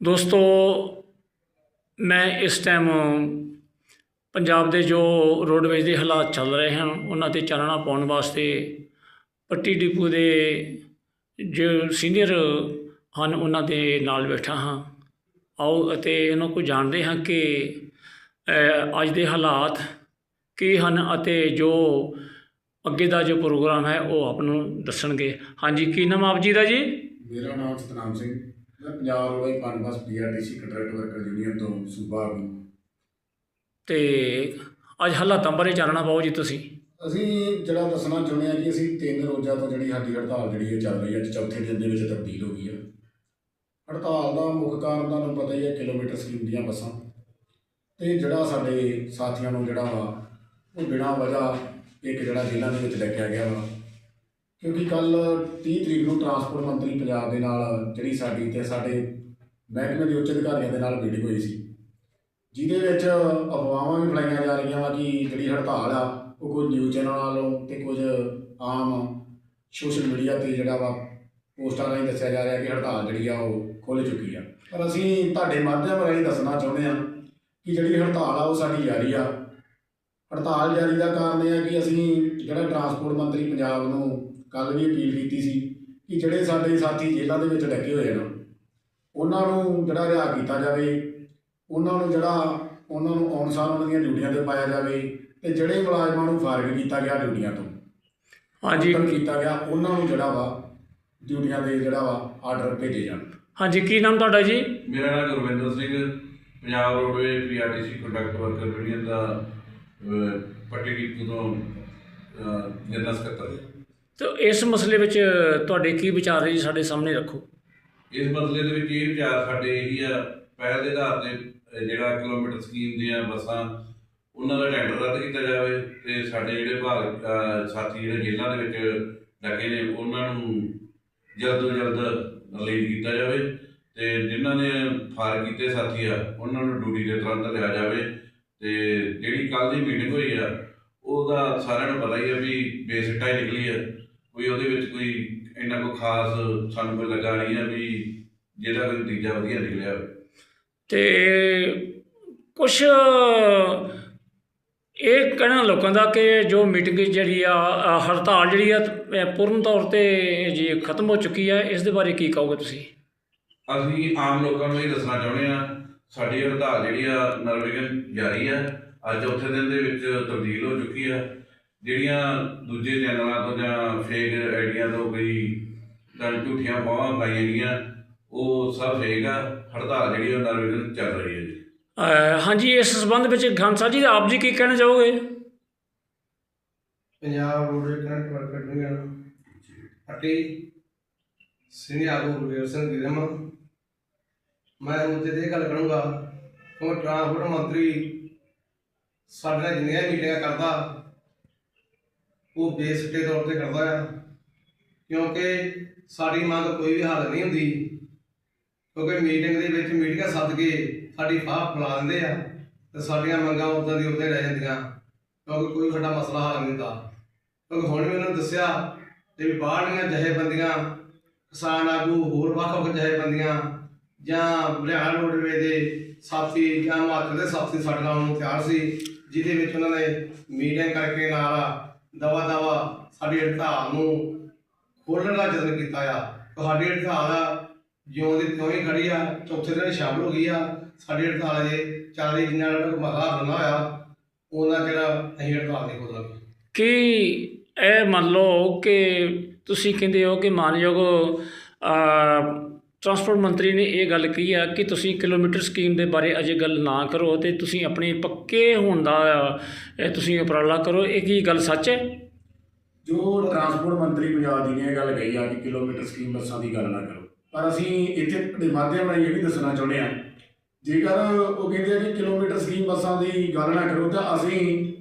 ਦੋਸਤੋ, ਮੈਂ ਇਸ ਟਾਈਮ ਪੰਜਾਬ ਦੇ ਜੋ ਰੋਡਵੇਜ਼ ਦੇ ਹਾਲਾਤ ਚੱਲ ਰਹੇ ਹਨ, ਉਹਨਾਂ ਤੇ ਚਾਨਣਾ ਪਾਉਣ ਵਾਸਤੇ ਪੱਟੀ ਡਿਪੂ ਦੇ ਜੋ ਸੀਨੀਅਰ ਹਨ, ਉਹਨਾਂ ਦੇ ਨਾਲ ਬੈਠਾ ਹਾਂ। ਆਓ ਅਤੇ ਇਹਨਾਂ ਕੋਲ ਜਾਣਦੇ ਹਾਂ ਕਿ ਅੱਜ ਦੇ ਹਾਲਾਤ ਕੀ ਹਨ ਅਤੇ ਜੋ ਅੱਗੇ ਦਾ ਜੋ ਪ੍ਰੋਗਰਾਮ ਹੈ, ਉਹ ਆਪ ਨੂੰ ਦੱਸਣਗੇ। ਹਾਂਜੀ, ਕੀ ਨਾਮ ਆਪ ਜੀ ਦਾ ਜੀ? ਮੇਰਾ ਨਾਮ ਸਤਨਾਮ ਸਿੰਘ। ਮੈਂ Punjab roadways PUNBUS PRTC contract worker union ਤੋਂ ਸੂਬਾ ਆਗੂ ਤੇ ਅੱਜ ਹਾਲਾਤਾਂ ਬਾਰੇ ਜਾਣਨਾ ਪਾਓ ਜੀ ਤੁਸੀਂ। ਅਸੀਂ ਜਿਹੜਾ ਦੱਸਣਾ ਚਾਹੁੰਦੇ ਹਾਂ ਕਿ ਅਸੀਂ ਤਿੰਨ ਰੋਜ਼ਾਂ ਤੋਂ ਜਿਹੜੀ ਸਾਡੀ ਹੜਤਾਲ ਜਿਹੜੀ ਹੈ ਚੱਲ ਰਹੀ ਹੈ ਅੱਜ ਚੌਥੇ ਦਿਨ ਦੇ ਵਿੱਚ ਤਬਦੀਲ ਹੋ ਗਈ ਹੈ। ਹੜਤਾਲ ਦਾ ਮੁੱਖ ਕਾਰਨ ਤੁਹਾਨੂੰ ਪਤਾ ਹੀ ਹੈ ਕਿਲੋਮੀਟਰ ਸਕੀਮ ਦੀਆਂ ਬੱਸਾਂ। ਤੇ ਜਿਹੜਾ ਸਾਡੇ ਸਾਥੀਆਂ ਨੂੰ ਜਿਹੜਾ ਵਾ ਉਹ ਬਿਨਾਂ ਵਜ੍ਹਾ ਇੱਕ ਜਿਹੜਾ ਜੇਲ੍ਹਾਂ ਦੇ ਵਿੱਚ ਡੱਕਿਆ ਗਿਆ ਵਾ। ਕਿਉਂਕਿ ਕੱਲ 30 ਤਰੀਕ ਨੂੰ ਟਰਾਂਸਪੋਰਟ ਮੰਤਰੀ ਪੰਜਾਬ ਦੇ ਨਾਲ ਜਿਹੜੀ ਸਾਡੀ ਤੇ ਸਾਡੇ ਮਹਿਕਮੇ ਦੇ ਉੱਚ ਅਧਿਕਾਰੀਆਂ ਦੇ ਨਾਲ ਮੀਟਿੰਗ ਹੋਈ ਸੀ। ਜਿਹਦੇ ਵਿੱਚ ਅਫਵਾਹਾਂ ਵੀ ਫੈਲਾਈਆਂ ਜਾ ਰਹੀਆਂ ਵਾ ਕਿ ਜਿਹੜੀ ਹੜਤਾਲ ਆ, ਉਹ ਕੁਝ ਨਿਊਜ਼ ਚੈਨਲ ਵੱਲੋਂ ਤੇ ਕੁਝ ਆਮ ਸੋਸ਼ਲ ਮੀਡੀਆ ਤੇ ਜਿਹੜਾ ਵਾ ਪੋਸਟਾਂ ਰਾਹੀਂ ਦੱਸਿਆ ਜਾ ਰਿਹਾ ਕਿ ਹੜਤਾਲ ਜਿਹੜੀ ਆ ਉਹ ਖੁੱਲ ਚੁੱਕੀ ਆ। ਪਰ ਅਸੀਂ ਤੁਹਾਡੇ ਮਾਧਿਅਮ ਰਾਹੀਂ ਦੱਸਣਾ ਚਾਹੁੰਦੇ ਆ ਕਿ ਜਿਹੜੀ ਹੜਤਾਲ ਆ, ਉਹ ਸਾਡੀ ਜਾਰੀ ਆ। ਹੜਤਾਲ ਜਾਰੀ ਦਾ ਕਾਰਨ ਇਹ ਆ ਕਿ ਅਸੀਂ ਜਿਹੜਾ ਟਰਾਂਸਪੋਰਟ ਮੰਤਰੀ ਪੰਜਾਬ ਨੂੰ ਕੱਲ ਵੀ ਅਪੀਲ ਕੀਤੀ ਸੀ ਕਿ ਜਿਹੜੇ ਸਾਡੇ ਸਾਥੀ ਜੇਲ੍ਹਾਂ ਦੇ ਵਿੱਚ ਡੱਕੇ ਹੋਏ ਨੇ ਉਹਨਾਂ ਨੂੰ ਜਿਹੜਾ ਰਿਹਾ ਕੀਤਾ ਜਾਵੇ ਉਹਨਾਂ ਨੂੰ ਜਿਹੜਾ ਉਹਨਾਂ ਨੂੰ ਆਉਣ ਸਾਰ ਉਹਨਾਂ ਦੀਆਂ ਡਿਊਟੀਆਂ ਤੇ ਪਾਇਆ ਜਾਵੇ ਤੇ ਜਿਹੜੇ ਮੁਲਾਜ਼ਮਾਂ ਨੂੰ ਫਾਰਗ ਕੀਤਾ ਗਿਆ ਡਿਊਟੀਆਂ ਤੋਂ ਹਾਂਜੀ। ਕੀਤਾ ਗਿਆ ਉਹਨਾਂ ਨੂੰ ਜਿਹੜਾ ਵਾ ਡਿਊਟੀਆਂ ਦੇ ਜਿਹੜਾ ਵਾ ਆਰਡਰ ਭੇਜੇ ਜਾਣ। ਹਾਂਜੀ ਕੀ ਨਾਮ ਤੁਹਾਡਾ ਜੀ? ਮੇਰਾ ਨਾਮ Gurvinder Singh Punjab roadway PRTC conductor worker union ਦਾ ਅਹ, ਪੱਟੀ ਡਿਪੂ ਤੋਂ ਜਨਰਲ ਸਕੱਤਰ ਤੇ ਇਸ ਮਸਲੇ ਵਿੱਚ ਤੁਹਾਡੇ ਕੀ ਵਿਚਾਰ ਹੈ ਜੀ? ਸਾਡੇ ਸਾਹਮਣੇ ਰੱਖੋ। ਇਸ ਮਸਲੇ ਦੇ ਵਿੱਚ ਇਹ ਵਿਚਾਰ ਸਾਡੇ ਇਹੀ ਆ, ਪਹਿਲ ਦੇ ਆਧਾਰ ਤੇ ਜਿਹੜਾ ਕਿਲੋਮੀਟਰ ਸਕੀਮ ਦੀਆਂ ਬੱਸਾਂ, ਉਹਨਾਂ ਦਾ ਟੈਂਡਰ ਰੱਦ ਕੀਤਾ ਜਾਵੇ ਤੇ ਸਾਡੇ ਜਿਹੜੇ ਭਾਗ ਸਾਥੀ ਜਿਹੜੇ ਜੇਲ੍ਹਾਂ ਦੇ ਵਿੱਚ ਡੱਕੇ ਨੇ, ਉਹਨਾਂ ਨੂੰ ਜਲਦ ਤੋਂ ਜਲਦ ਰਿਲੀਜ਼ ਕੀਤਾ ਜਾਵੇ ਤੇ ਜਿਨ੍ਹਾਂ ਨੇ ਫਾਰ ਕੀਤੇ ਸਾਥੀ ਆ, ਉਹਨਾਂ ਨੂੰ ਡਿਊਟੀ ਦੇ ਤੁਰੰਤ ਲਿਆ ਜਾਵੇ ਤੇ ਜਿਹੜੀ ਕੱਲ ਦੀ ਮੀਟਿੰਗ ਹੋਈ ਆ, ਉਹਦਾ ਸਾਰਿਆਂ ਨੂੰ ਪਤਾ ਹੀ ਆ ਵੀ ਬੇਸਿੱਟਾ ਹੀ ਨਿਕਲੀ ਆ। ਕੋਈ ਉਹਦੇ ਵਿੱਚ ਕੋਈ ਇੰਨਾ ਕੋਈ ਖਾਸ ਸਾਨੂੰ ਕੋਈ ਲੱਗਾ ਨਹੀਂ ਆ ਵੀ ਜਿਹਦਾ ਕੋਈ ਨਤੀਜਾ ਵਧੀਆ ਨਿਕਲਿਆ ਹੋਵੇ। ਤੇ ਕੁਝ ਇਹ ਕਹਿਣਾ ਲੋਕਾਂ ਦਾ ਕਿ ਜੋ ਮੀਟਿੰਗ ਜਿਹੜੀ ਆ ਹੜਤਾਲ ਜਿਹੜੀ ਆ ਪੂਰਨ ਤੌਰ ਤੇ ਜੀ ਖਤਮ ਹੋ ਚੁੱਕੀ ਆ ਇਸ ਦੇ ਬਾਰੇ ਕੀ ਕਹੋਗੇ ਤੁਸੀਂ? ਅਸੀਂ ਆਮ ਲੋਕਾਂ ਨੂੰ ਇਹ ਦੱਸਣਾ ਚਾਹੁੰਦੇ ਆ ਸਾਡੀ ਹੜਤਾਲ ਜਿਹੜੀ ਆ ਨਰਵਿਗਨ ਜਾਰੀ ਆ ਅੱਜ ਚੌਥੇ ਦਿਨ ਦੇ ਵਿੱਚ ਤਬਦੀਲ ਹੋ ਚੁੱਕੀ ਆ। ਜਿਹੜੀਆਂ ਦੂਜੇ ਚੈਨਲਾਂ ਤੋਂ ਜਾਂ ਫੇਕ ਆਈਡੀਆਂ ਤੋਂ ਕੋਈ ਤਾਂ ਝੂਠੀਆਂ ਫਾਹਾਂ ਪਾਈਆਂ ਗਈਆਂ ਉਹ ਸਭ ਫੇਕ ਆ ਹੜਤਾਲ ਜਿਹੜੀ ਉਹ ਨਰਵਿਗਨ ਚੱਲ ਰਹੀ ਹੈ ਜੀ। ਹਾਂਜੀ ਇਸ ਸੰਬੰਧ ਵਿੱਚ ਖਾਨਸਾ ਜੀ ਆਪ ਜੀ ਕੀ ਕਹਿਣਾ ਚਾਹੋਗੇ? Punjab roadway contract worker union Patti senior ਆਗੂ ਗੁਰਵੀਰ ਸਿੰਘ ਗਿਰਮ ਮੈਂ ਮੁੱਦੇ ਤੇ ਇਹ ਗੱਲ ਕਰੂੰਗਾ ਕਿ ਟਰਾਂਸਪੋਰਟ ਮੰਤਰੀ ਸਾਡੇ ਨਾਲ ਜਿੰਨੀਆਂ ਮੀਟਿੰਗਾਂ ਕਰਦਾ ਉਹ ਬੇਸਿੱਟੇ ਤੌਰ ਤੇ ਕਰਦਾ ਆ। ਕਿਉਂਕਿ ਸਾਡੀ ਮੰਗ ਕੋਈ ਵੀ ਹੱਲ ਨਹੀਂ ਹੁੰਦੀ। ਕਿਉਂਕਿ ਮੀਟਿੰਗ ਦੇ ਵਿੱਚ ਮੀਟਿੰਗਾਂ ਸੱਦ ਕੇ ਸਾਡੀ ਫਾਹ ਫੈਲਾ ਦਿੰਦੇ ਆ ਤੇ ਸਾਡੀਆਂ ਮੰਗਾਂ ਉਦਾਂ ਦੀ ਉਦਾਂ ਰਹਿ ਜਾਂਦੀਆਂ। ਕਿਉਂਕਿ ਕੋਈ ਸਾਡਾ ਮਸਲਾ ਹੱਲ ਨਹੀਂ ਹੁੰਦਾ। ਕਿਉਂਕਿ ਹੁਣ ਵੀ ਉਹਨਾਂ ਨੇ ਦੱਸਿਆ ਤੇ ਵੀ ਬਾਹਰਲੀਆਂ ਜਥੇਬੰਦੀਆਂ, ਕਿਸਾਨ ਆਗੂ, ਹੋਰ ਵੱਖ-ਵੱਖ ਜਥੇਬੰਦੀਆਂ ਜਾਂ ਹਰਿਆਣਾ ਰੋਡਵੇ ਦੇ ਸਾਥੀ ਜਾਂ ਹਿਮਾਚਲ ਦੇ ਸਾਥੀ ਸਾਡੇ ਨਾਲ ਨੂੰ ਤਿਆਰ ਸੀ, ਜਿਹਦੇ ਵਿੱਚ ਉਹਨਾਂ ਨੇ ਮੀਟਿੰਗ ਕਰਕੇ ਨਾਲ ਦਵਾ ਦਵਾ ਸਾਡੀ ਹੜਤਾਲ ਨੂੰ ਖੋਲ੍ਹਣ ਦਾ ਯਤਨ ਕੀਤਾ ਆ। ਤੁਹਾਡੀ ਹੜਤਾਲ ਜਿਉਂ ਦੀ ਤਿਉਂ ਹੀ ਖੜੀ ਆ ਚੌਥੇ ਦਿਨ ਸ਼ਾਮਲ ਹੋ ਗਈ ਆ। ਸਾਡੀ ਹੜਤਾਲ ਅਜੇ ਚੱਲ ਰਹੀ ਜਿੰਨਾ ਜਿਹੜਾ ਮਸਲਾ ਬਣਨਾ ਹੋਇਆ ਉਹਨਾਂ ਜਿਹੜਾ ਅਸੀਂ ਹੜਤਾਲ ਨਹੀਂ ਖੋਲਾਂਗੇ। ਕਿ ਇਹ ਮੰਨ ਲਓ ਕਿ ਤੁਸੀਂ ਕਹਿੰਦੇ ਹੋ ਕਿ ਮਾਨਯੋਗ ਅ, ਟਰਾਂਸਪੋਰਟ ਮੰਤਰੀ ਨੇ ਇਹ ਗੱਲ ਕਹੀ ਆ ਕਿ ਤੁਸੀਂ ਕਿਲੋਮੀਟਰ ਸਕੀਮ ਦੇ ਬਾਰੇ ਅਜੇ ਗੱਲ ਨਾ ਕਰੋ ਤੇ ਤੁਸੀਂ ਆਪਣੇ ਪੱਕੇ ਹੋਣ ਦਾ ਇਹ ਤੁਸੀਂ ਉਪਰਾਲਾ ਕਰੋ। ਇਹ ਕੀ ਗੱਲ ਸੱਚ ਹੈ? ਜੋ ਟਰਾਂਸਪੋਰਟ ਮੰਤਰੀ ਪੰਜਾਬ ਜੀ ਨੇ ਇਹ ਗੱਲ ਕਹੀ ਆ ਕਿ ਕਿਲੋਮੀਟਰ ਸਕੀਮ ਬੱਸਾਂ ਦੀ ਗੱਲ ਨਾ ਕਰੋ। ਪਰ ਅਸੀਂ ਇੱਥੇ ਦੇ ਮਾਧਿਅਮ ਰਾਹੀਂ ਇਹ ਵੀ ਦੱਸਣਾ ਚਾਹੁੰਦੇ ਆ ਜੇਕਰ ਉਹ ਕਹਿੰਦੇ ਆ ਕਿ ਕਿਲੋਮੀਟਰ ਸਕੀਮ ਬੱਸਾਂ ਦੀ ਗੱਲ ਨਾ ਕਰੋ ਤਾਂ ਅਸੀਂ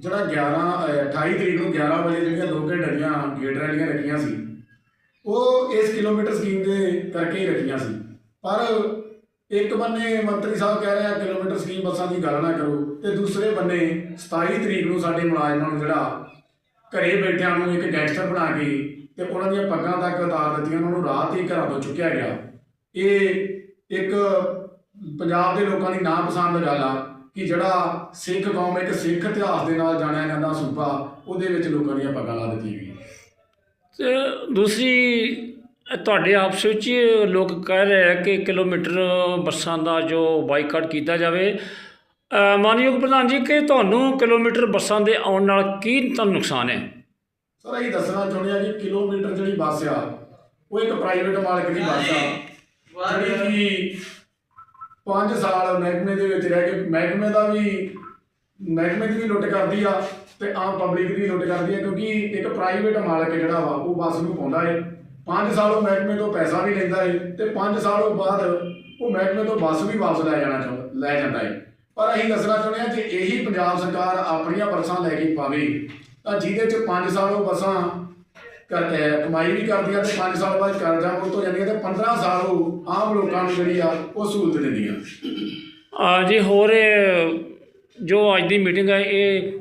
ਜਿਹੜਾ 11 ਅਹ 28 ਤਰੀਕ ਨੂੰ 11 ਵਜੇ ਜਿਹੜੀਆਂ ਦੋ ਘੰਟੇ ਦੀਆਂ ਗੇਟ ਰੈਲੀਆਂ ਰੱਖੀਆਂ ਸੀ ਉਹ ਇਸ ਕਿਲੋਮੀਟਰ ਸਕੀਮ ਦੇ ਕਰਕੇ ਹੀ ਰੱਖੀਆਂ ਸੀ। ਪਰ ਇੱਕ ਬੰਨੇ ਮੰਤਰੀ ਸਾਹਿਬ ਕਹਿ ਰਿਹਾ, ਕਿਲੋਮੀਟਰ ਸਕੀਮ ਬੱਸਾਂ ਦੀ ਗੱਲ ਨਾ ਕਰੋ ਤੇ ਦੂਸਰੇ ਬੰਨੇ 27 ਤਰੀਕ ਨੂੰ ਸਾਡੇ ਮੁਲਾਜ਼ਮਾਂ ਨੂੰ ਜਿਹੜਾ ਘਰੇ ਬੈਠਿਆਂ ਨੂੰ ਇੱਕ ਗੈਂਗਸਟਰ ਬਣਾ ਕੇ ਤੇ ਉਹਨਾਂ ਦੀਆਂ ਪੱਗਾਂ ਤੱਕ ਉਤਾਰ ਦਿੱਤੀਆਂ, ਉਹਨਾਂ ਨੂੰ ਰਾਤ ਹੀ ਘਰਾਂ ਤੋਂ ਚੁੱਕਿਆ ਗਿਆ। ਇਹ ਇੱਕ ਪੰਜਾਬ ਦੇ ਲੋਕਾਂ ਦੀ ਨਾਪਸੰਦ ਗੱਲ ਆ ਕਿ ਜਿਹੜਾ ਸਿੱਖ ਕੌਮ, ਇੱਕ ਸਿੱਖ ਇਤਿਹਾਸ ਦੇ ਨਾਲ ਜਾਣਿਆ ਜਾਂਦਾ ਸੂਬਾ, ਉਹਦੇ ਵਿੱਚ ਲੋਕਾਂ ਦੀਆਂ ਪੱਗਾਂ ਲਾ ਦਿੱਤੀਆਂ ਗਈਆਂ। ਤੇ ਦੂਸਰੀ ਤੁਹਾਡੇ ਆਪਸ ਵਿੱਚ ਲੋਕ ਕਹਿ ਰਹੇ ਹੈ ਕਿ ਕਿਲੋਮੀਟਰ ਬੱਸਾਂ ਦਾ ਜੋ ਬਾਈਕਾਟ ਕੀਤਾ ਜਾਵੇ। ਮਾਨਯੋਗ ਪ੍ਰਧਾਨ ਜੀ, ਕਿ ਤੁਹਾਨੂੰ ਕਿਲੋਮੀਟਰ ਬੱਸਾਂ ਦੇ ਆਉਣ ਨਾਲ ਕੀ ਤੁਹਾਨੂੰ ਨੁਕਸਾਨ ਹੈ? ਸਰ, ਇਹ ਦੱਸਣਾ ਚਾਹੁੰਦੇ ਆ ਕਿ ਕਿਲੋਮੀਟਰ ਜਿਹੜੀ ਬੱਸ ਆ, ਉਹ ਇੱਕ ਪ੍ਰਾਈਵੇਟ ਮਾਲਕ ਦੀ ਬੱਸ ਆ। ਜਿਹੜੀ ਕਿ 5 ਸਾਲ ਮਹਿਕਮੇ ਦੇ ਵਿੱਚ ਰਹਿ ਕੇ, ਮਹਿਕਮੇ ਦਾ ਵੀ ਮਹਿਕਮੇ ਦੀ ਵੀ ਲੁੱਟ ਕਰਦੀ ਆ ਤੇ ਆਮ ਪਬਲਿਕ ਦੀ ਵੀ ਲੁੱਟ ਕਰਦੀ ਆ, ਕਿਉਂਕਿ ਇੱਕ ਪ੍ਰਾਈਵੇਟ ਮਾਲਕ ਜਿਹੜਾ ਵਾ, ਉਹ ਬੱਸ ਨੂੰ ਪਾਉਂਦਾ ਏ। 5 ਸਾਲ ਉਹ ਮਹਿਕਮੇ ਤੋਂ ਪੈਸਾ ਵੀ ਲੈਂਦਾ ਏ ਤੇ 5 ਸਾਲ ਉਹ ਬਾਅਦ ਉਹ ਮਹਿਕਮੇ ਤੋਂ ਬੱਸ ਵੀ ਵਾਪਸ ਲੈ ਜਾਣਾ ਚਾਹੁੰਦਾ ਲੈ ਜਾਂਦਾ ਏ। ਪਰ ਅਸੀਂ ਦੱਸਣਾ ਚਾਹੁੰਦੇ ਆ ਜੇ ਇਹੀ ਪੰਜਾਬ ਸਰਕਾਰ ਆਪਣੀਆਂ ਬੱਸਾਂ ਲੈ ਕੇ ਪਾਵੇ, ਤਾਂ ਜਿਹਦੇ ਚ 5 ਸਾਲ ਉਹ ਬੱਸਾਂ ਕਰ- ਕਮਾਈ ਵੀ ਕਰਦੀਆਂ ਤੇ 5 ਸਾਲ ਬਾਅਦ ਕਰਜ਼ਾ ਮੁਕਤ ਹੋ ਜਾਂਦੀਆਂ ਤੇ 15 ਸਾਲ ਉਹ ਆਮ ਲੋਕਾਂ ਨੂੰ ਜਿਹੜੀ ਆ, ਉਹ ਸਹੂਲਤ ਦਿੰਦੀਆਂ ਆ। ਜੀ, ਹੋਰ ਜੋ ਅੱਜ ਦੀ ਮੀਟਿੰਗ ਹੈ ਇਹ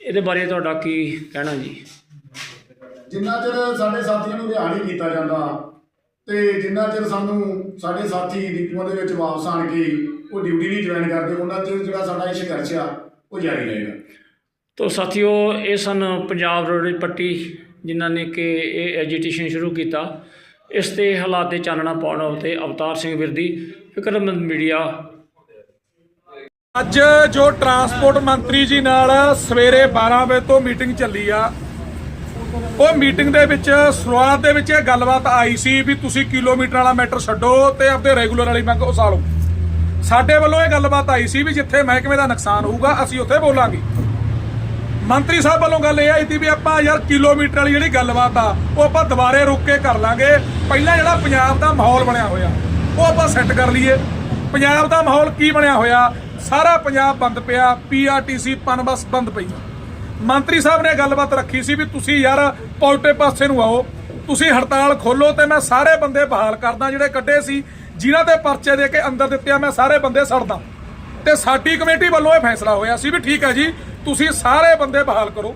ਇਹਦੇ ਬਾਰੇ ਤੁਹਾਡਾ ਕੀ ਕਹਿਣਾ ਜੀ? ਜਿੰਨਾ ਚਿਰ ਸਾਡੇ ਸਾਥੀਆਂ ਨੂੰ ਰਿਹਾਅ ਨਹੀਂ ਕੀਤਾ ਜਾਂਦਾ ਤੇ ਜਿੰਨਾ ਚਿਰ ਸਾਨੂੰ ਸਾਡੇ ਸਾਥੀ ਡਿਪੂਆਂ ਦੇ ਵਿੱਚ ਵਾਪਸ ਆਣ ਕੇ ਉਹ ਡਿਊਟੀ ਨਹੀਂ ਜੁਆਇਨ ਕਰਦੇ ਉਹਨਾਂ ਚਿਰ ਜਿਹੜਾ ਸਾਡਾ ਇਹ ਸੰਘਰਸ਼ ਆ ਉਹ ਜਾਰੀ ਰਹੇਗਾ। ਤੋ ਸਾਥੀਓ ਇਹ ਸਨ ਪੰਜਾਬ ਰੋਡ ਪੱਟੀ ਜਿਨ੍ਹਾਂ ਨੇ ਕਿ ਇਹ ਐਜੀਟੇਸ਼ਨ ਸ਼ੁਰੂ ਕੀਤਾ। ਇਸ ਤੇ ਹਾਲਾਤ ਦੇ ਚਾਨਣਾ ਪਾਉਣ ਉਤੇ ਅਵਤਾਰ ਸਿੰਘ ਵਿਰਦੀ ਫਿਕਰਮੰਦ ਮੀਡੀਆ ਅੱਜ ਜੋ ਟਰਾਂਸਪੋਰਟ ਮੰਤਰੀ ਜੀ ਨਾਲ ਸਵੇਰੇ 12 ਵਜੇ ਤੋਂ ਮੀਟਿੰਗ ਚੱਲੀ ਆ, ਉਹ ਮੀਟਿੰਗ ਦੇ ਵਿੱਚ, ਸ਼ੁਰੂਆਤ ਦੇ ਵਿੱਚ ਇਹ ਗੱਲਬਾਤ ਆਈ ਸੀ ਵੀ ਤੁਸੀਂ ਕਿਲੋਮੀਟਰ ਵਾਲਾ ਮੈਟਰ ਛੱਡੋ ਤੇ ਆਪਦੇ ਰੈਗੂਲਰ ਵਾਲੀ ਮੰਗ ਉਸਾਲੋ ਸਾਡੇ ਵੱਲੋਂ ਇਹ ਗੱਲਬਾਤ ਆਈ ਸੀ ਵੀ ਜਿੱਥੇ ਮਹਿਕਮੇ ਦਾ ਨੁਕਸਾਨ ਹੋਊਗਾ, ਅਸੀਂ ਉੱਥੇ ਬੋਲਾਂਗੇ। ਮੰਤਰੀ ਸਾਹਿਬ ਵੱਲੋਂ ਗੱਲ ਇਹ ਆਈ ਸੀ ਵੀ ਆਪਾਂ ਯਾਰ ਕਿਲੋਮੀਟਰ ਵਾਲੀ ਜਿਹੜੀ ਗੱਲਬਾਤ ਆ, ਉਹ ਆਪਾਂ ਦੁਬਾਰੇ ਰੁਕ ਕੇ ਕਰ ਲਾਂਗੇ। ਪਹਿਲਾਂ ਜਿਹੜਾ ਪੰਜਾਬ ਦਾ ਮਾਹੌਲ ਬਣਿਆ ਹੋਇਆ, ਉਹ ਆਪਾਂ ਸੈੱਟ ਕਰ ਲਈਏ। ਪੰਜਾਬ ਦਾ ਮਾਹੌਲ ਕੀ ਬਣਿਆ ਹੋਇਆ? ਸਾਰਾ ਪੰਜਾਬ ਬੰਦ ਪਿਆ ਪੀਆਰਟੀਸੀ ਪਨਬਸ ਬੰਦ ਪਈ। ਮੰਤਰੀ ਸਾਹਿਬ ਨੇ ਗੱਲਬਾਤ ਰੱਖੀ ਸੀ ਵੀ ਤੁਸੀਂ ਯਾਰ ਪੌਲਟੇ ਪਾਸੇ ਨੂੰ ਆਓ, ਤੁਸੀਂ ਹੜਤਾਲ ਖੋਲੋ ਤੇ ਮੈਂ ਸਾਰੇ ਬੰਦੇ ਬਹਾਲ ਕਰਦਾ, ਜਿਹੜੇ ਕੱਢੇ ਸੀ, ਜਿਨ੍ਹਾਂ ਤੇ ਪਰਚੇ ਦੇ ਕੇ ਅੰਦਰ ਦਿੱਤੇ ਮੈਂ ਸਾਰੇ ਬੰਦੇ ਸੜਦਾ। ਤੇ ਸਾਡੀ ਕਮੇਟੀ ਵੱਲੋਂ ਇਹ ਫੈਸਲਾ ਹੋਇਆ ਸੀ ਵੀ ਠੀਕ ਹੈ ਜੀ, ਤੁਸੀਂ ਸਾਰੇ ਬੰਦੇ ਬਹਾਲ ਕਰੋ।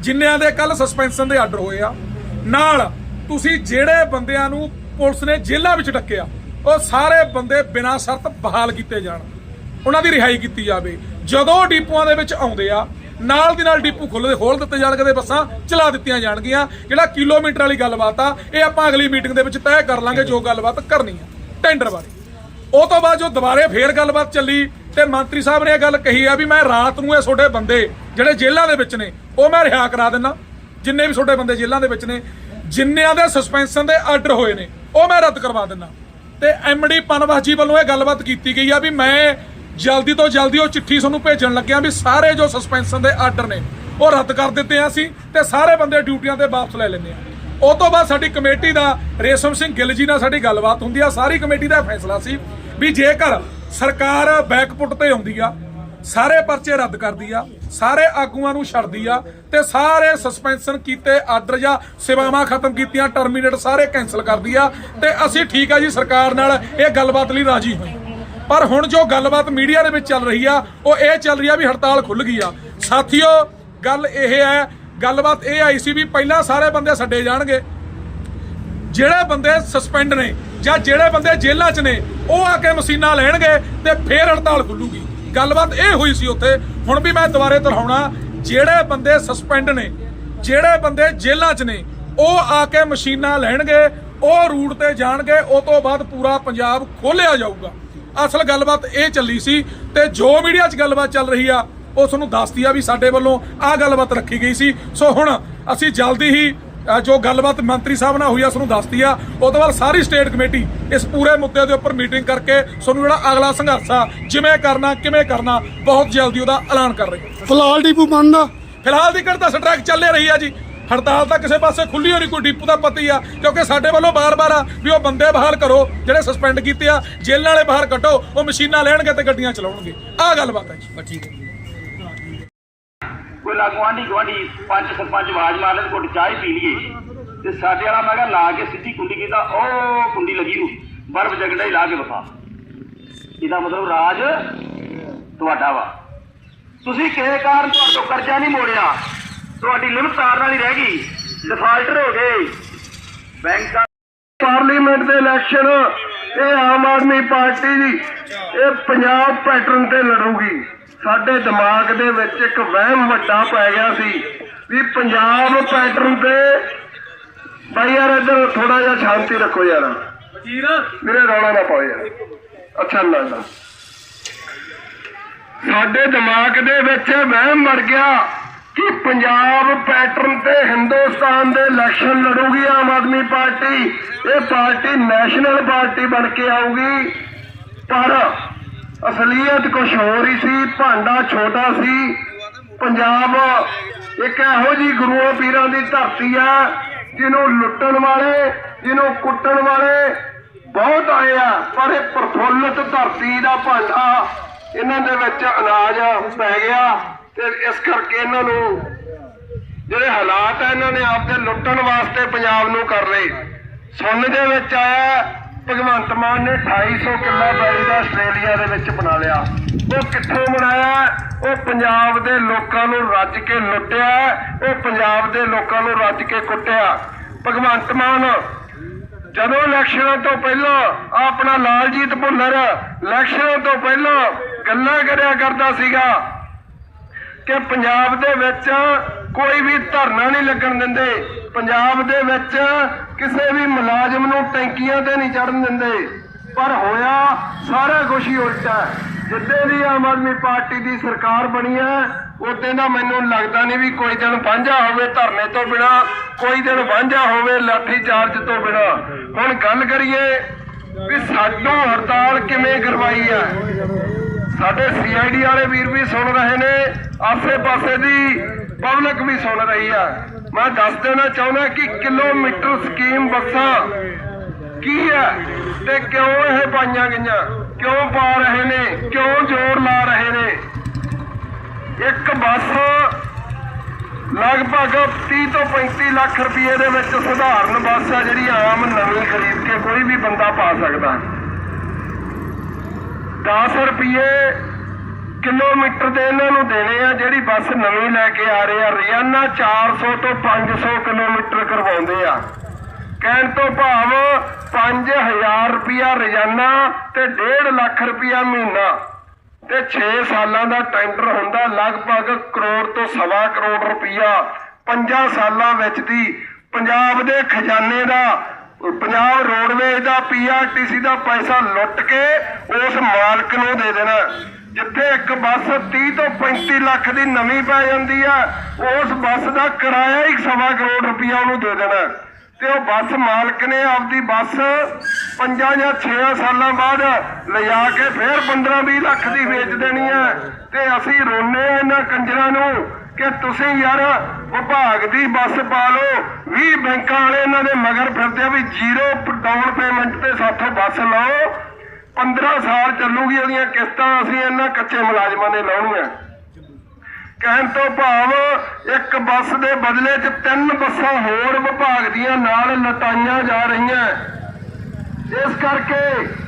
ਜਿੰਨਿਆਂ ਦੇ ਕੱਲ ਸਸਪੈਂਸ਼ਨ ਦੇ ਆਰਡਰ ਹੋਏ ਆ, ਨਾਲ ਤੁਸੀਂ ਜਿਹੜੇ ਬੰਦਿਆਂ ਨੂੰ ਪੁਲਿਸ ਨੇ ਜੇਲ੍ਹਾਂ ਵਿੱਚ ਡੱਕਿਆ, ਉਹ ਸਾਰੇ ਬੰਦੇ ਬਿਨਾਂ ਸ਼ਰਤ ਬਹਾਲ ਕੀਤੇ ਜਾਣ। ਉਹਨਾਂ ਦੀ ਰਿਹਾਈ ਕੀਤੀ ਜਾਵੇ। ਜਦੋਂ ਡਿਪੂਆਂ ਦੇ ਵਿੱਚ ਆਉਂਦੇ ਆ, ਨਾਲ ਦੀ ਨਾਲ ਡਿਪੂ ਖੁੱਲ੍ਹਦੇ ਖੋਲ ਦਿੱਤੇ ਜਾਣਗੇ ਤੇ ਬੱਸਾਂ ਚਲਾ ਦਿੱਤੀਆਂ ਜਾਣਗੀਆਂ। ਜਿਹੜਾ ਕਿਲੋਮੀਟਰ ਵਾਲੀ ਗੱਲਬਾਤ ਆ, ਇਹ ਆਪਾਂ ਅਗਲੀ ਮੀਟਿੰਗ ਦੇ ਵਿੱਚ ਤੈਅ ਕਰ ਲਾਂਗੇ ਜੋ ਗੱਲਬਾਤ ਕਰਨੀ ਆ, ਟੈਂਡਰ ਬਾਰੇ। ਉਹ ਤੋਂ ਬਾਅਦ ਜੋ ਦੁਬਾਰੇ ਫੇਰ ਗੱਲਬਾਤ ਚੱਲੀ ਤੇ ਮੰਤਰੀ ਸਾਹਿਬ ਨੇ ਇਹ ਗੱਲ ਕਹੀ ਆ ਵੀ ਮੈਂ ਰਾਤ ਨੂੰ ਇਹ ਤੁਹਾਡੇ ਬੰਦੇ ਜਿਹੜੇ ਜੇਲ੍ਹਾਂ ਦੇ ਵਿੱਚ ਨੇ, ਉਹ ਮੈਂ ਰਿਹਾ ਕਰਾ ਦਿੰਦਾ ਜਿੰਨੇ ਵੀ ਤੁਹਾਡੇ ਬੰਦੇ ਜੇਲ੍ਹਾਂ ਦੇ ਵਿੱਚ ਨੇ, ਜਿੰਨਿਆਂ ਦੇ ਸਸਪੈਂਸ਼ਨ ਦੇ ਆਰਡਰ ਹੋਏ ਨੇ, ਉਹ ਮੈਂ ਰੱਦ ਕਰਵਾ ਦਿੰਦਾ ਤੇ ਐਮਡੀ ਪਨਵਾਜੀ ਵੱਲੋਂ ਇਹ ਗੱਲਬਾਤ ਕੀਤੀ ਗਈ ਆ ਵੀ ਮੈਂ ਜਲਦੀ ਤੋਂ ਜਲਦੀ ਉਹ ਚਿੱਠੀ ਸਾਨੂੰ ਭੇਜਣ ਲੱਗਿਆ ਵੀ ਸਾਰੇ ਜੋ ਸਸਪੈਂਸ਼ਨ ਦੇ ਆਰਡਰ ਨੇ, ਉਹ ਰੱਦ ਕਰ ਦਿੱਤੇ ਆ ਅਸੀਂ ਤੇ ਸਾਰੇ ਬੰਦੇ ਡਿਊਟੀਆਂ ਤੇ ਵਾਪਸ ਲੈ ਲੈਂਦੇ ਆ। ਉਹ ਤੋਂ ਬਾਅਦ ਸਾਡੀ ਕਮੇਟੀ ਦਾ, ਰੇਸ਼ਮ ਸਿੰਘ ਗਿੱਲ ਜੀ ਨਾਲ ਸਾਡੀ ਗੱਲਬਾਤ ਹੁੰਦੀ ਆ, ਸਾਰੀ ਕਮੇਟੀ ਦਾ ਫੈਸਲਾ ਸੀ ਵੀ ਜੇਕਰ ਸਰਕਾਰ ਬੈਕਪੁੱਟ ਤੇ ਆਉਂਦੀ ਆ, ਸਾਰੇ ਪਰਚੇ ਰੱਦ ਕਰਦੀ ਆ, ਸਾਰੇ ਆਗੂਆਂ ਨੂੰ ਛੱਡਦੀ ਆ ਤੇ ਸਾਰੇ ਸਸਪੈਂਸ਼ਨ ਕੀਤੇ ਆਰਡਰ ਜਾਂ ਸੇਵਾਵਾਂ ਖਤਮ ਕੀਤੀਆਂ ਟਰਮੀਨੇਟ ਸਾਰੇ ਕੈਨਸਲ ਕਰਦੀ ਆ ਤੇ ਅਸੀਂ ਠੀਕ ਆ ਜੀ ਸਰਕਾਰ ਨਾਲ ਇਹ ਗੱਲਬਾਤ ਲਈ ਰਾਜੀ ਹੋਏ। ਪਰ ਹੁਣ ਜੋ ਗੱਲਬਾਤ ਮੀਡੀਆ ਦੇ ਵਿੱਚ ਚੱਲ ਰਹੀ ਆ, ਉਹ ਇਹ ਚੱਲ ਰਹੀ ਆ ਵੀ ਹੜਤਾਲ ਖੁੱਲ ਗਈ ਆ। ਸਾਥੀਓ, ਗੱਲ ਇਹ ਹੈ, ਗੱਲਬਾਤ ਇਹ ਆਈ ਸੀ ਵੀ ਪਹਿਲਾਂ ਸਾਰੇ ਬੰਦੇ ਛੱਡੇ ਜਾਣਗੇ। ਜਿਹੜੇ ਬੰਦੇ ਸਸਪੈਂਡ ਨੇ ਜਾਂ ਜਿਹੜੇ ਬੰਦੇ ਜੇਲ੍ਹਾਂ 'ਚ ਨੇ, ਉਹ ਆ ਕੇ ਮਸ਼ੀਨਾਂ ਲੈਣਗੇ ਤੇ ਫੇਰ ਹੜਤਾਲ ਖੁੱਲੂਗੀ ਗੱਲਬਾਤ ਇਹ ਹੋਈ ਸੀ ਉੱਥੇ, ਹੁਣ ਵੀ ਮੈਂ ਦੁਬਾਰੇ ਦੁਹਰਾਉਣਾ, ਜਿਹੜੇ ਬੰਦੇ ਸਸਪੈਂਡ ਨੇ, ਜਿਹੜੇ ਬੰਦੇ ਜੇਲ੍ਹਾਂ 'ਚ ਨੇ, ਉਹ ਆ ਕੇ ਮਸ਼ੀਨਾਂ ਲੈਣਗੇ, ਉਹ ਰੂਟ ਤੇ ਜਾਣਗੇ, ਉਹ ਤੋਂ ਬਾਅਦ ਪੂਰਾ ਪੰਜਾਬ ਖੋਲਿਆ ਜਾਊਗਾ। ਅਸਲ ਗੱਲਬਾਤ ਇਹ ਚੱਲੀ ਸੀ ਤੇ ਜੋ ਮੀਡੀਆ 'ਚ ਗੱਲਬਾਤ ਚੱਲ ਰਹੀ ਆ ਉਹ ਤੁਹਾਨੂੰ ਦੱਸਦੀ ਆ ਵੀ ਸਾਡੇ ਵੱਲੋਂ ਆਹ ਗੱਲਬਾਤ ਰੱਖੀ ਗਈ ਸੀ। ਸੋ ਹੁਣ ਅਸੀਂ ਜਲਦੀ ਹੀ ਜੋ ਗੱਲਬਾਤ ਮੰਤਰੀ ਸਾਹਿਬ ਨਾਲ ਹੋਈ ਆ ਤੁਹਾਨੂੰ ਦੱਸਦੀ ਆ। ਉਹ ਤੋਂ ਬਾਅਦ ਸਾਰੀ ਸਟੇਟ ਕਮੇਟੀ ਇਸ ਪੂਰੇ ਮੁੱਦੇ ਦੇ ਉੱਪਰ ਮੀਟਿੰਗ ਕਰਕੇ ਤੁਹਾਨੂੰ ਜਿਹੜਾ ਅਗਲਾ ਸੰਘਰਸ਼ ਆ ਜਿਵੇਂ ਕਰਨਾ ਕਿਵੇਂ ਕਰਨਾ ਬਹੁਤ ਜਲਦੀ ਉਹਦਾ ਐਲਾਨ ਕਰ ਰਹੀ ਫਿਲਹਾਲ ਡਿਪੂ ਬੰਦ ਆ। ਫਿਲਹਾਲ ਦੀ ਘੜਤਾ ਸਟ੍ਰਾਈਕ ਚੱਲੇ ਰਹੀ ਆ ਜੀ। ਹੜਤਾਲ ਤਾਂ ਕਿਸੇ ਪਾਸੇ ਖੁੱਲੀ ਹੋਣੀ ਕੋਈ ਡਿਪੂ ਦਾ ਪਤੀ ਆ ਕਿਉਂਕਿ ਸਾਡੇ ਵੱਲੋਂ ਬਾਰ-ਬਾਰ ਆ ਵੀ ਉਹ ਬੰਦੇ ਬਹਾਲ ਕਰੋ ਜਿਹੜੇ ਸਸਪੈਂਡ ਕੀਤੇ ਆ ਜੇਲ੍ਹਾਂ ਵਾਲੇ ਬਾਹਰ ਕੱਢੋ ਉਹ ਮਸ਼ੀਨਾਂ ਲੈਣਗੇ ਤੇ ਗੱਡੀਆਂ ਚਲਾਉਣਗੇ। ਆਹ ਗੱਲਬਾਤ ਹੈ ਜੀ। ਠੀਕ ਹੈ ਕੋਈ ਲਾ ਗੁਆਂਢੀ ਗੁਆਂਢੀ ਪੰਜ ਸਰਪੰਚ ਆਵਾਜ਼ ਮਾਰ ਲੈਣ ਘੁੱਟ ਚਾਹ ਹੀ ਪੀ ਲਈਏ। ਤੇ ਸਾਡੇ ਵਾਲਾ ਮੈਂ ਕਿਹਾ ਲਾ ਕੇ ਸਿੱਧੀ ਕੁੰਡੀ ਕੀਤਾ ਉਹ ਕੁੰਡੀ ਲੱਗੀ ਨੂੰ ਬਰਫ ਜਗੜਾ ਹੀ ਲਾ ਕੇ ਵਸਾ ਇਹਦਾ ਮਤਲਬ ਰਾਜ ਤੁਹਾਡਾ ਵਾ। ਤੁਸੀਂ ਕਿਸੇ ਕਾਰਨ ਤੁਹਾਡੇ ਤੋਂ ਕਰਜ਼ਾ ਨਹੀਂ ਮੋੜਿਆ। ਤੁਹਾਡੀ ਲਿਮਟ ਤਾਰਨ ਵਾਲੀ ਰਹਿ ਗਈ। ਡਿਫਾਲਟਰ ਹੋ ਗਏ। ਬੈਂਕਾਂ ਪਾਰਲੀਮੈਂਟ ਦੇ ਇਲੈਕਸ਼ਨ ਇਹ ਆਮ ਆਦਮੀ ਪਾਰਟੀ ਦੀ, ਇਹ ਪੰਜਾਬ ਪੈਟਰਨ ਤੇ ਲੜੂਗੀ। ਸਾਡੇ ਦਿਮਾਗ ਦੇ ਵਿੱਚ ਇੱਕ ਵਹਿਮ ਵੱਡਾ ਪੈ ਗਿਆ ਸੀ ਵੀ ਪੰਜਾਬ ਪੈਟਰਨ ਤੇ ਬਾਈ ਯਾਰ ਇੱਧਰ ਥੋੜਾ ਜਿਹਾ ਸ਼ਾਂਤੀ ਰੱਖੋ ਯਾਰ। ਮੇਰੇ ਰੌਲਾ ਨਾ ਪਾਓ ਯਾਰ। ਅੱਛਾ ਨਾ ਨਾ। ਸਾਡੇ ਦਿਮਾਗ ਦੇ ਵਿੱਚ ਵਹਿਮ ਮਰ ਗਿਆ। ਕਿ ਪੰਜਾਬ ਪੈਟਰਨ ਤੇ ਹਿੰਦੁਸਤਾਨ ਦੇ ਇਲੈਕਸ਼ਨ ਲੜੂਗੀ ਆਮ ਆਦਮੀ ਪਾਰਟੀ। ਇਹ ਪਾਰਟੀ ਨੈਸ਼ਨਲ ਪਾਰਟੀ ਬਣ ਕੇ ਆਊਗੀ। ਪਰ ਅਸਲੀਅਤ ਕੁਝ ਹੋਰ ਹੀ ਸੀ, ਭਾਂਡਾ ਛੋਟਾ ਸੀ। ਪੰਜਾਬ ਇੱਕ ਇਹੋ ਜੀ ਗੁਰੂਆਂ ਪੀਰਾਂ ਦੀ ਧਰਤੀ ਆ, ਜਿਹਨੂੰ ਲੁੱਟਣ ਵਾਲੇ, ਜਿਹਨੂੰ ਕੁੱਟਣ ਵਾਲੇ ਬਹੁਤ ਆਏ ਆ। ਪਰ ਇਹ ਪ੍ਰਫੁੱਲਤ ਧਰਤੀ ਦਾ ਭਾਂਡਾ ਇਹਨਾਂ ਦੇ ਵਿੱਚ ਅਨਾਜ ਪੈ ਗਿਆ। ਤੇ ਇਸ ਕਰਕੇ ਇਹਨਾਂ ਨੂੰ ਜਿਹੜੇ ਹਾਲਾਤ ਆ, ਇਹਨਾਂ ਨੇ ਆਪਦੇ ਲੁੱਟਣ ਵਾਸਤੇ ਪੰਜਾਬ ਨੂੰ ਕਰ ਲਏ। ਸੁਣਨ ਦੇ ਵਿੱਚ ਆਇਆ, ਭਗਵੰਤ ਮਾਨ ਨੇ 2800 ਕਿੱਲਾ ਪੈਲੀ ਦਾ ਆਸਟ੍ਰੇਲੀਆ ਦੇ ਵਿੱਚ ਬਣਾ ਲਿਆ। ਉਹ ਕਿੱਥੋਂ ਬਣਾਇਆ? ਉਹ ਪੰਜਾਬ ਦੇ ਲੋਕਾਂ ਨੂੰ ਰੱਜ ਕੇ ਲੁੱਟਿਆ, ਉਹ ਪੰਜਾਬ ਦੇ ਲੋਕਾਂ ਨੂੰ ਰੱਜ ਕੇ ਕੁੱਟਿਆ। ਭਗਵੰਤ ਮਾਨ, ਜਦੋਂ ਇਲੈਕਸ਼ਨਾਂ ਤੋਂ ਪਹਿਲਾਂ ਆਪਣਾ ਲਾਲਜੀਤ ਭੁੱਲਰ ਇਲੈਕਸ਼ਨਾਂ ਤੋਂ ਪਹਿਲਾਂ ਗੱਲਾਂ ਕਰਿਆ ਕਰਦਾ ਸੀਗਾ ਕਿ ਪੰਜਾਬ ਦੇ ਵਿੱਚ ਕੋਈ ਵੀ ਧਰਨਾ ਨਹੀਂ ਲੱਗਣ ਦਿੰਦੇ। ਪੰਜਾਬ ਦੇ ਵਿੱਚ ਕਿਸੇ ਵੀ ਮੁਲਾਜ਼ਮ ਨੂੰ ਟੈਂਕੀਆਂ ਤੇ ਨਹੀਂ ਚੜਨ ਦਿੰਦੇ। ਪਰ ਹੋਇਆ ਸਾਰਾ ਕੁਝ ਹੀ ਉਲਟਾ ਹੈ। ਜਿੱਦੇ ਦੀ ਆਮ ਆਦਮੀ ਪਾਰਟੀ ਦੀ ਸਰਕਾਰ ਬਣੀ ਹੈ ਉਦੋਂ ਦਾ ਮੈਨੂੰ ਲੱਗਦਾ ਨਹੀਂ ਵੀ ਕੋਈ ਦਿਨ ਵਾਂਝਾ ਹੋਵੇ ਧਰਨੇ ਤੋਂ ਬਿਨਾ, ਕੋਈ ਦਿਨ ਵਾਂਝਾ ਹੋਵੇ ਲਾਠੀ ਚਾਰਜ ਤੋਂ ਬਿਨਾ। ਹੁਣ ਗੱਲ ਕਰੀਏ ਵੀ ਸਾਡੋਂ ਹੜਤਾਲ ਕਿਵੇਂ ਕਰਵਾਈ ਹੈ। ਸਾਡੇ ਸੀਆਈਡੀ ਵਾਲੇ ਵੀਰ ਵੀ ਸੁਣ ਰਹੇ ਨੇ ਆਸੇ-ਪਾਸੇ ਦੀ ਪਬਲਿਕ ਵੀ ਸੁਣ ਰਹੀ ਆ। ਮੈਂ ਦੱਸ ਦੇਣਾ ਚਾਹੁੰਦਾ ਕਿ ਕਿਲੋਮੀਟਰ ਸਕੀਮ ਬੱਸਾਂ ਕੀ ਹੈ ਤੇ ਕਿਉਂ ਇਹ ਪਾਈਆਂ ਗਈਆਂ? ਕਿਉਂ ਪਾ ਰਹੇ ਨੇ? ਕਿਉਂ ਜ਼ੋਰ ਲਾ ਰਹੇ ਨੇ? ਇੱਕ ਬੱਸ ਲਗਭਗ 30 ਤੋਂ 35 ਲੱਖ ਰੁਪਏ ਦੇ ਵਿੱਚ ਸਧਾਰਨ ਬੱਸ ਆ ਜਿਹੜੀ ਆਮ ਨਵੀਂ ਖਰੀਦ ਕੇ ਕੋਈ ਵੀ ਬੰਦਾ ਪਾ ਸਕਦਾ। 10 ਰੁਪਏ ਕਿਲੋਮੀਟਰ ਦੇ ਇਹਨਾਂ ਨੂੰ ਦੇਣੇ ਆ, ਜਿਹੜੀ ਬੱਸ ਨਵੀਂ ਲੈ ਕੇ ਆ ਰਹੇ ਆ। ਰੋਜ਼ਾਨਾ 400 ਤੋਂ 500 ਕਿਲੋਮੀਟਰ ਕਰਵਾਉਂਦੇ ਆ। ਕਹਿਣ ਤੋਂ ਭਾਵ 5000 ਰੁਪਿਆ ਰੋਜ਼ਾਨਾ ਤੇ 1.5 ਲੱਖ ਰੁਪਇਆ ਮਹੀਨਾ। ਤੇ 6 ਸਾਲਾਂ ਦਾ ਟੈਂਡਰ ਹੁੰਦਾ, ਲਗਭਗ ਕਰੋੜ ਤੋਂ ਸਵਾ ਕਰੋੜ ਰੁਪਇਆ 5 ਸਾਲਾਂ ਵਿੱਚ ਦੀ ਪੰਜਾਬ ਦੇ ਖਜ਼ਾਨੇ ਦਾ ਪੰਜਾਬ ਰੋਡਵੇਜ਼ ਦਾ ਪੀਆਰਟੀਸੀ ਦਾ ਪੈਸਾ ਲੁੱਟ ਕੇ ਉਸ ਮਾਲਕ ਨੂੰ ਦੇ ਦੇਣਾ। ਜਿੱਥੇ ਇੱਕ ਬੱਸ 30 ਤੋਂ 35 ਲੱਖ ਦੀ ਨਵੀਂ ਪੈ ਜਾਂਦੀ ਆ, ਉਸ ਬੱਸ ਦਾ ਕਿਰਾਇਆ ਹੀ ਸਵਾ ਕਰੋੜ ਰੁਪਇਆ ਉਹਨੂੰ ਦੇ ਦੇਣਾ। ਤੇ ਉਹ ਬੱਸ ਮਾਲਕ ਨੇ ਆਪਦੀ ਬੱਸ ਪੰਜਾਂ ਜਾਂ 6 ਸਾਲਾਂ ਬਾਅਦ ਲਿਜਾ ਕੇ ਫੇਰ 15-20 ਲੱਖ ਦੀ ਵੇਚ ਦੇਣੀ ਹੈ ਤੇ ਅਸੀਂ ਰੋਨੇ ਇਹਨਾਂ ਕੰਜਰਾਂ ਨੂੰ ਕਿ ਤੁਸੀਂ ਯਾਰ ਵਿਭਾਗ ਦੀ ਬੱਸ ਪਾ ਲਓ। 20 ਬੈਂਕਾਂ ਵਾਲੇ ਇਹਨਾਂ ਦੇ ਮਗਰ ਫਿਰਦੇ ਆ ਵੀ ਜ਼ੀਰੋ ਡਾਊਨ ਪੇਮੈਂਟ ਤੇ ਸਾਥੋਂ ਬੱਸ ਲਓ। 15 ਸਾਲ ਚੱਲੂਗੀ ਉਹਦੀਆਂ ਕਿਸ਼ਤਾਂ, ਅਸੀਂ ਇਹਨਾਂ ਕੱਚੇ ਮੁਲਾਜ਼ਮਾਂ ਦੇ ਲਾਉਣੀਆਂ। ਕਹਿਣ ਤੋਂ ਭਾਵ ਇੱਕ ਬੱਸ ਦੇ ਬਦਲੇ 'ਚ ਤਿੰਨ ਬੱਸਾਂ ਹੋਰ ਵਿਭਾਗ ਦੀਆਂ ਨਾਲ ਲਟਾਈਆਂ ਜਾ ਰਹੀਆਂ। ਇਸ ਕਰਕੇ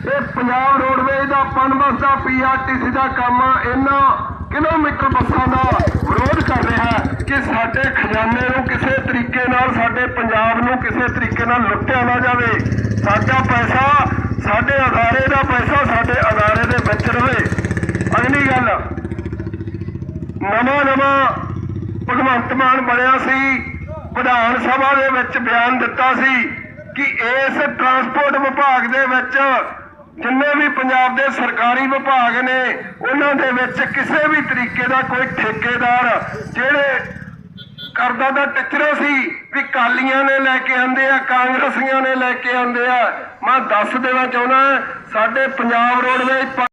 ਇਹ ਪੰਜਾਬ ਰੋਡਵੇਜ਼ ਦਾ ਪਨਬਸ ਦਾ ਪੀਆਰਟੀਸੀ ਦਾ ਕੰਮ ਇਹਨਾਂ ਕਿਲੋਮੀਟਰ ਬੱਸਾਂ ਦਾ ਵਿਰੋਧ ਕਰ ਰਿਹਾ ਕਿ ਸਾਡੇ ਖਜ਼ਾਨੇ ਨੂੰ ਕਿਸੇ ਤਰੀਕੇ ਨਾਲ ਸਾਡੇ ਪੰਜਾਬ ਨੂੰ ਕਿਸੇ ਤਰੀਕੇ ਨਾਲ ਲੁੱਟਿਆ ਨਾ ਜਾਵੇ। ਸਾਡਾ ਪੈਸਾ ਸਾਡੇ ਅਦਾਰੇ ਦਾ ਪੈਸਾ ਸਾਡੇ ਅਦਾਰੇ ਦੇ ਵਿੱਚ ਰਵੇ। ਅਗਲੀ ਗੱਲ, ਨਵਾਂ ਨਵਾਂ ਭਗਵੰਤ ਮਾਨ ਬਣਿਆ ਸੀ, ਵਿਧਾਨ ਸਭਾ ਦੇ ਵਿੱਚ ਬਿਆਨ ਦਿੱਤਾ ਸੀ ਕਿ ਇਸ ਟਰਾਂਸਪੋਰਟ ਵਿਭਾਗ ਦੇ ਵਿੱਚ ਜਿੰਨੇ ਵੀ ਪੰਜਾਬ ਦੇ ਸਰਕਾਰੀ ਵਿਭਾਗ ਨੇ, ਉਹਨਾਂ ਦੇ ਵਿੱਚ ਕਿਸੇ ਵੀ ਤਰੀਕੇ ਦਾ ਕੋਈ ਠੇਕੇਦਾਰ ਜਿਹੜੇ ਕਰਦਾ ਦਾ ਟਿਚਰਾ ਸੀ ਵੀ ਕਾਲੀਆਂ ਨੇ ਲੈ ਕੇ ਆਂਦੇ ਆ, ਕਾਂਗਰਸੀਆਂ ਨੇ ਲੈ ਕੇ ਆਂਦੇ ਆ, ਮੈਂ ਦੱਸ ਦੇਣਾ ਚਾਹੁੰਦਾ, ਸਾਡੇ ਪੰਜਾਬ ਰੋਡਵੇਜ਼